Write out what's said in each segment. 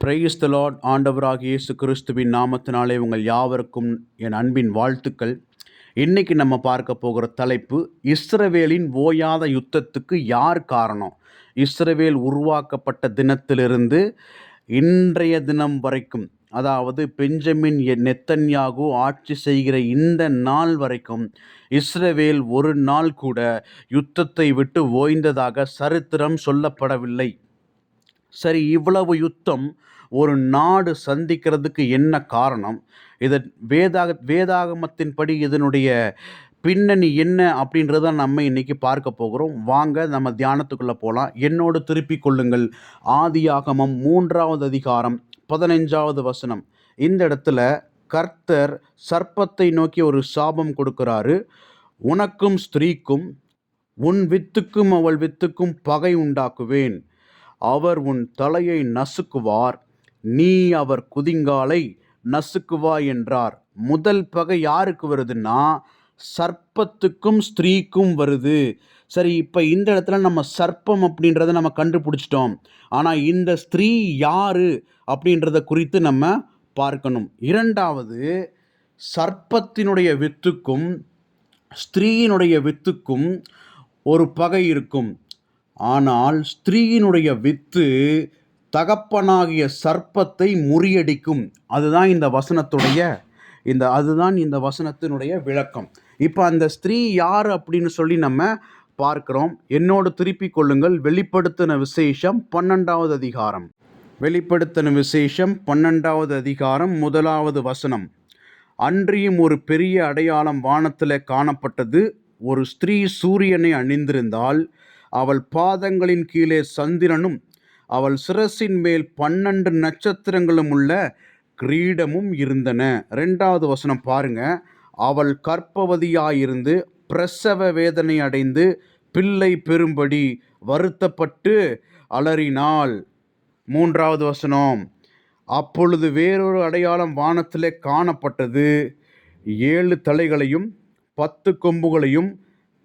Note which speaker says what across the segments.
Speaker 1: Praise the Lord ஆண்டவராக இயேசு கிறிஸ்துவின் நாமத்தினாலே உங்கள் யாவருக்கும் என் அன்பின் வாழ்த்துக்கள். இன்றைக்கி நம்ம பார்க்க போகிற தலைப்பு இஸ்ரவேலின் ஓயாத யுத்தத்துக்கு யார் காரணம்? இஸ்ரவேல் உருவாக்கப்பட்ட தினத்திலிருந்து இன்றைய தினம் வரைக்கும் அதாவது பெஞ்சமின் எ- நெத்தன்யாகு ஆட்சி செய்கிற இந்த நாள் வரைக்கும் இஸ்ரவேல் ஒரு நாள் கூட யுத்தத்தை விட்டு ஓய்ந்ததாக சரித்திரம் சொல்லப்படவில்லை. சரி இவ்வளவு யுத்தம் ஒரு நாடு சந்திக்கிறதுக்கு என்ன காரணம்? இதன் வேதாக வேதாகமத்தின்படி இதனுடைய பின்னணி என்ன அப்படின்றத நம்ம இன்றைக்கி பார்க்க போகிறோம். வாங்க நம்ம தியானத்துக்குள்ளே போகலாம் என்னோடு திருப்பிக் கொள்ளுங்கள். ஆதியாகமம் மூன்றாவது அதிகாரம் பதினைஞ்சாவது வசனம். இந்த இடத்துல கர்த்தர் சர்ப்பத்தை நோக்கி ஒரு சாபம் கொடுக்கிறாரு. உனக்கும் ஸ்திரீக்கும் உன் வித்துக்கும் அவள் வித்துக்கும் பகை உண்டாக்குவேன். அவர் உன் தலையை நசுக்குவார். நீ அவர் குதிங்காலை நசுக்குவா என்றார். முதல் பகை யாருக்கு வருதுன்னா சர்ப்பத்துக்கும் ஸ்திரீக்கும் வருது. சரி இப்போ இந்த இடத்துல நம்ம சர்ப்பம் அப்படின்றத நம்ம கண்டுபிடிச்சிட்டோம். ஆனால் இந்த ஸ்திரீ யாரு அப்படின்றத குறித்து நம்ம பார்க்கணும். இரண்டாவது சர்ப்பத்தினுடைய வித்துக்கும் ஸ்திரீயினுடைய வித்துக்கும் ஒரு பகை இருக்கும். ஆனால் ஸ்திரீயினுடைய வித்து தகப்பனாகிய சர்ப்பத்தை முறியடிக்கும். அதுதான் இந்த வசனத்துடைய இந்த அதுதான் இந்த வசனத்தினுடைய விளக்கம். இப்போ அந்த ஸ்திரீ யார் அப்படின்னு சொல்லி நம்ம பார்க்கிறோம். என்னோடு திருப்பி கொள்ளுங்கள். வெளிப்படுத்தின விசேஷம் பன்னெண்டாவது அதிகாரம். வெளிப்படுத்தின விசேஷம் பன்னெண்டாவது அதிகாரம் முதலாவது வசனம். அன்றியும் ஒரு பெரிய அடையாளம் வானத்தில் காணப்பட்டது. ஒரு ஸ்திரீ சூரியனை அணிந்திருந்தால் அவள் பாதங்களின் கீழே சந்திரனும் அவள் சிரசின் மேல் பன்னெண்டு நட்சத்திரங்களும் உள்ள கிரீடமும் இருந்தன. ரெண்டாவது வசனம் பாருங்க. அவள் கற்பவதியாயிருந்து பிரசவ வேதனை அடைந்து பிள்ளை பெறும்படி வருத்தப்பட்டு அலறினாள். மூன்றாவது வசனம். அப்பொழுது வேறொரு அடையாளம் வானத்திலே காணப்பட்டது. ஏழு தலைகளையும் பத்து கொம்புகளையும்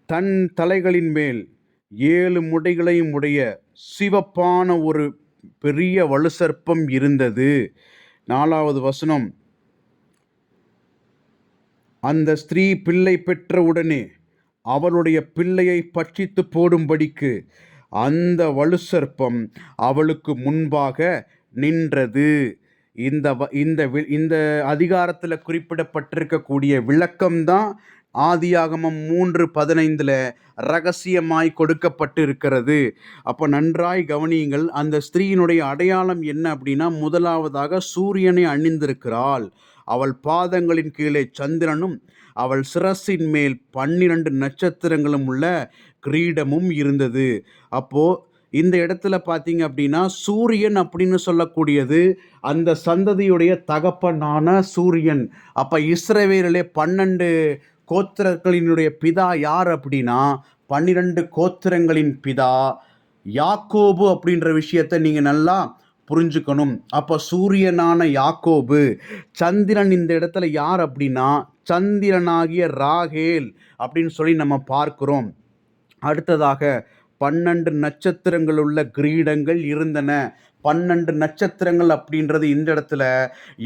Speaker 1: தன் தலைகளின் மேல் ஏழு முடைகளையும் உடைய சிவப்பான ஒரு பெரிய வலுசர்ப்பம் இருந்தது. நாலாவது வசனம். அந்த ஸ்திரீ பிள்ளை பெற்ற உடனே அவளுடைய பிள்ளையை பட்சித்து போடும்படிக்கு அந்த வலுசர்ப்பம் அவளுக்கு முன்பாக நின்றது. இந்த வ- இந்த வி- இந்த அதிகாரத்தில் குறிப்பிடப்பட்டிருக்கக்கூடிய விளக்கம்தான் ஆதியாகமம் மூன்று பதினைந்தில் ரகசியமாய் கொடுக்கப்பட்டு இருக்கிறது அப்போ நன்றாய் கவனியுங்கள் அந்த ஸ்திரீயினுடைய அடையாளம் என்ன அப்படின்னா முதலாவதாக சூரியனை அணிந்திருக்கிறாள். அவள் பாதங்களின் கீழே சந்திரனும் அவள் சிரசின் மேல் பன்னிரண்டு நட்சத்திரங்களும் உள்ள கிரீடமும் இருந்தது. அப்போது இந்த இடத்துல பார்த்தீங்க அப்படின்னா சூரியன் அப்படின்னு சொல்லக்கூடியது அந்த சந்ததியுடைய தகப்பனான சூரியன். அப்போ இஸ்ரவேலிலே பன்னெண்டு கோத்திரங்களினுடைய பிதா யார் அப்படின்னா பன்னிரண்டு கோத்திரங்களின் பிதா யாக்கோபு அப்படின்ற விஷயத்தை நீங்கள் நல்லா புரிஞ்சுக்கணும். அப்போ சூரியனான யாக்கோபு சந்திரன் இந்த இடத்துல யார் அப்படின்னா சந்திரனாகிய ராகேல் அப்படின்னு சொல்லி நம்ம பார்க்கிறோம். அடுத்ததாக பன்னெண்டு நட்சத்திரங்கள் உள்ள கிரீடங்கள் இருந்தன. பன்னெண்டு நட்சத்திரங்கள் அப்படின்றது இந்த இடத்துல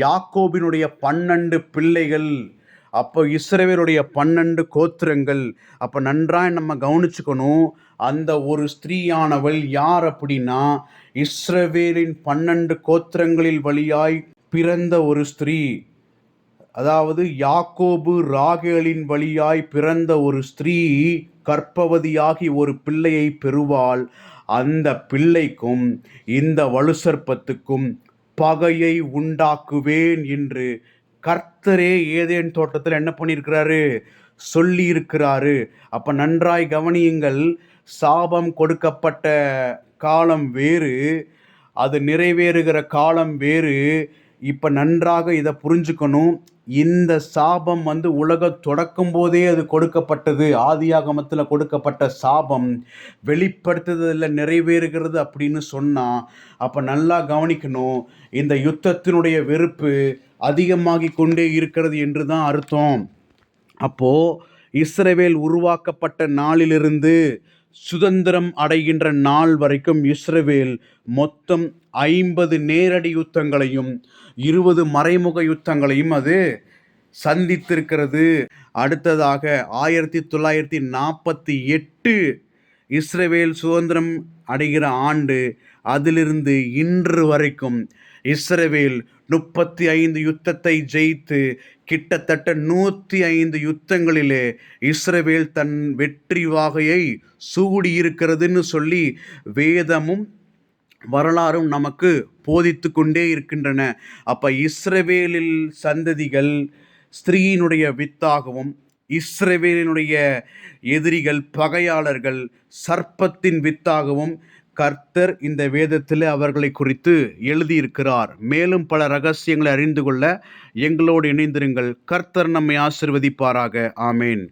Speaker 1: யாக்கோபினுடைய பன்னெண்டு பிள்ளைகள். அப்போ இஸ்ரவேலுடைய பன்னெண்டு கோத்திரங்கள் அப்போ நன்றாக நம்ம கவனிச்சுக்கணும் அந்த ஒரு ஸ்திரீயானவள் யார் அப்படின்னா இஸ்ரவேலின் பன்னெண்டு கோத்திரங்களில் வழியாய் பிறந்த ஒரு ஸ்திரீ. அதாவது யாக்கோபு ராகேலின் வழியாய் பிறந்த ஒரு ஸ்திரீ கற்பவதியாகி ஒரு பிள்ளையை பெறுவாள். அந்த பிள்ளைக்கும் இந்த வலுசர்ப்பத்துக்கும் பகையை உண்டாக்குவேன் என்று கர்த்தரே ஏதேன் தோட்டத்தில் என்ன பண்ணியிருக்கிறாரு? சொல்லி இருக்கிறாரு அப்போ நன்றாய் கவனியுங்கள் சாபம் கொடுக்கப்பட்ட காலம் வேறு அது நிறைவேறுகிற காலம் வேறு. இப்போ நன்றாக இதை புரிஞ்சுக்கணும். இந்த சாபம் வந்து உலக தொடக்கும் போதே அது கொடுக்கப்பட்டது. ஆதியாகமத்தில் கொடுக்கப்பட்ட சாபம் வெளிப்படுத்துதலில் நிறைவேறுகிறது அப்படின்னு சொன்னால் அப்போ நல்லா கவனிக்கணும். இந்த யுத்தத்தினுடைய வெறுப்பு அதிகமாகி கொண்டே இருக்கிறது என்று தான் அர்த்தம். அப்போ இஸ்ரவேல் உருவாக்கப்பட்ட நாளிலிருந்து சுதந்திரம் அடைகின்ற நாள் வரைக்கும் இஸ்ரவேல் மொத்தம் ஐம்பது நேரடி யுத்தங்களையும் இருபது மறைமுக யுத்தங்களையும் அது சந்தித்திருக்கிறது. அடுத்ததாக ஆயிரத்தி தொள்ளாயிரத்தி நாற்பத்தி எட்டு இஸ்ரவேல் சுதந்திரம் அடைகிற ஆண்டு அதிலிருந்து இன்று வரைக்கும் இஸ்ரவேல் முப்பத்தி ஐந்து யுத்தத்தை ஜெயித்து கிட்டத்தட்ட நூற்றி ஐந்து யுத்தங்களிலே இஸ்ரவேல் தன் வெற்றி வாகையை சூடியிருக்கிறதுன்னு சொல்லி வேதமும் வரலாறும் நமக்கு போதித்து கொண்டே இருக்கின்றன. அப்போ இஸ்ரவேலில் சந்ததிகள் ஸ்திரீயினுடைய வித்தாகவும் இஸ்ரவேலினுடைய எதிரிகள் பகையாளர்கள் சர்ப்பத்தின் வித்தாகவும் கர்த்தர் இந்த வேதத்தில் அவர்களை குறித்து எழுதியிருக்கிறார். மேலும் பல ரகசியங்களை அறிந்து கொள்ள எங்களோடு இணைந்திருங்கள். கர்த்தர் நம்மை ஆசிர்வதிப்பாராக. ஆமேன்.